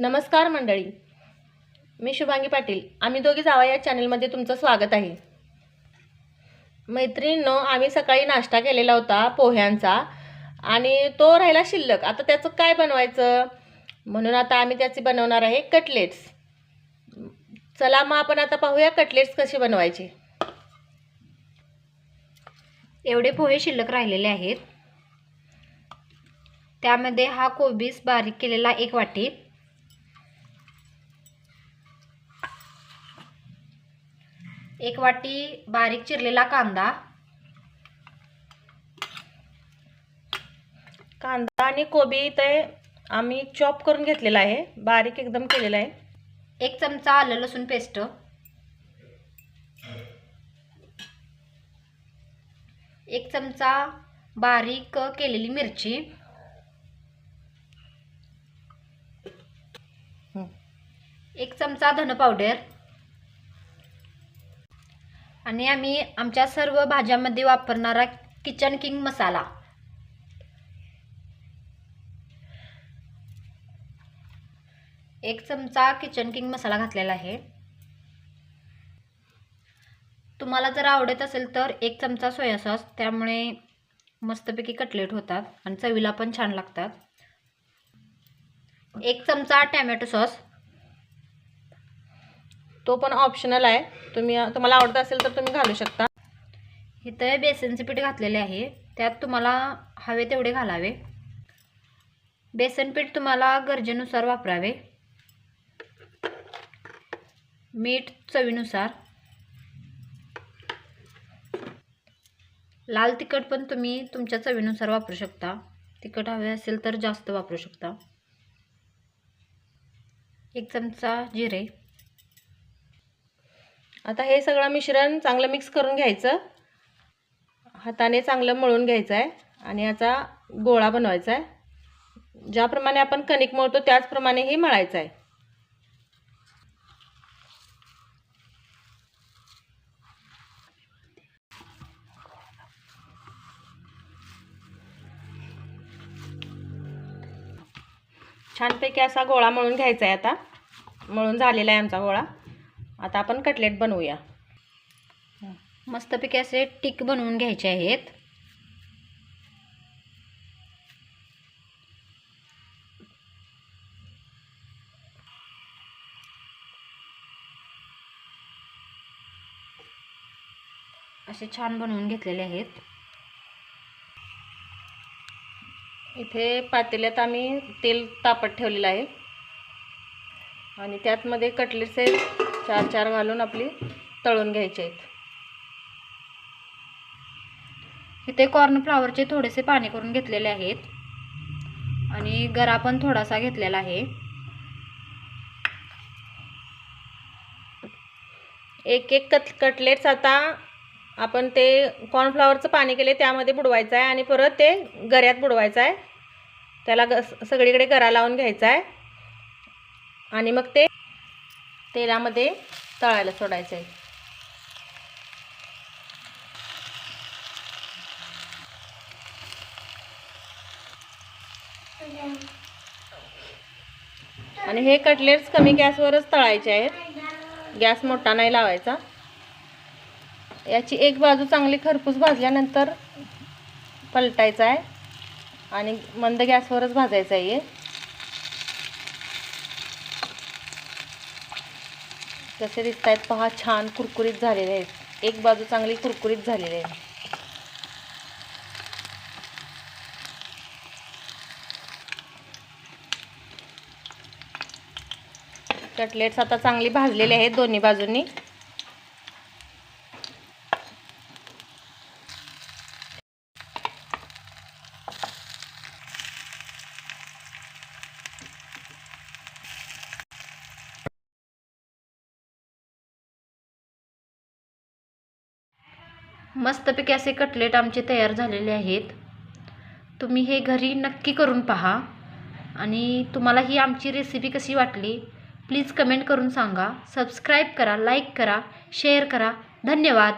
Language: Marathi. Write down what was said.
नमस्कार मंडळी. मी शुभांगी पाटील. आम्ही दोघी जावा या चॅनलमध्ये तुमचं स्वागत आहे. मैत्रिणीनं आम्ही सकाळी नाश्ता केलेला होता पोह्यांचा आणि तो राहिला शिल्लक. आता त्याचं काय बनवायचं? म्हणून आता आम्ही त्याचे बनवणार आहे कटलेट्स. चला मग आपण आता पाहूया कटलेट्स कसे बनवायचे. एवढे पोहे शिल्लक राहिलेले आहेत. त्यामध्ये हा कोबीस बारीक केलेला एक वाटी. एक वाटी बारीक चिरलेला कांदा. कांदा आणि कोबी ते आम्ही चॉप करून घेतलेला आहे. बारीक एकदम केलेला आहे. एक चमचा आलं लसूण पेस्ट. एक चमचा बारीक केलेली मिरची. एक चमचा धन पावडर. आणि आम्ही आमच्या सर्व भाज्यांमध्ये वापरणारा किचन किंग मसाला. एक चमचा किचन किंग मसाला घातलेला आहे. तुम्हाला जर आवडत असेल तर एक चमचा सोया सॉस त्यामुळे मस्तपैकी कटलेट होतात आणि चवीला पण छान लागतात. एक चमचा टॅमॅटो सॉस तो पण ऑप्शनल आहे. तुम्ही तुम्हाला आवडत असेल तर तुम्ही घालू शकता. इथं बेसनचे पीठ घातलेले आहे. त्यात तुम्हाला हवे तेवढे घालावे. बेसन पीठ तुम्हाला गरजेनुसार वापरावे. मीठ चवीनुसार. लाल तिखट पण तुम्ही तुमच्या चवीनुसार वापरू शकता. तिखट हवे असेल तर जास्त वापरू शकता. एक चमचा जिरे. आता हे सगळं मिश्रण चांगलं मिक्स करून घ्यायचं. हाताने चांगलं मळून घ्यायचं आहे. आणि याचा गोळा बनवायचा आहे. ज्याप्रमाणे आपण कणिक मळतो त्याचप्रमाणे हे मळायचं आहे. छानपैकी असा गोळा मळून घ्यायचा आहे आता. मळून झालेला आहे आमचा गोळा. आता आपण कटलेट बनवूया. मस्तपैकी असे टिक बनवून घ्यायचे आहेत. असे छान बनवून घेतलेले आहेत. इथे पातेल्यात आम्ही तेल तापत ठेवलेलं आहे. आणि त्यातमध्ये कटलेटचे चार चार घालून आपली तळून घ्यायचे आहेत. इथे कॉर्नफ्लावरचे थोडेसे पाणी करून घेतलेले आहेत. आणि गरा पण थोडासा घेतलेला आहे. एक एक कट कटलेट्स आता आपण ते कॉर्नफ्लावरचं पाणी केले त्यामध्ये बुडवायचं आहे आणि परत ते गऱ्यात बुडवायचं आहे. त्याला ग सगळीकडे गरा लावून घ्यायचा आहे. आणि मग ते तेलामध्ये तळायला सोडायचं आहे आणि हे कटलेट्स कमी गॅसवरच तळायचे आहेत. गॅस मोठा नाही लावायचा. याची एक बाजू चांगली खरपूस भाजल्यानंतर पलटायचा आहे. आणि मंद गॅसवरच भाजायचं आहे कसे दिसत आहेत. पहा छान कुरकुरीत झालेले आहेत. एक बाजू चांगली कुरकुरीत झालेली आहे. कटलेट्स आता चांगली भाजलेले आहेत दोन्ही बाजूंनी. मस्तपैकी असे कटलेट आमचे तयार झालेले आहेत. तुम्ही हे घरी नक्की करून पहा. आणि तुम्हाला ही आमची रेसिपी कशी वाटली प्लीज कमेंट करून सांगा. सबस्क्राईब करा लाईक करा शेअर करा. धन्यवाद.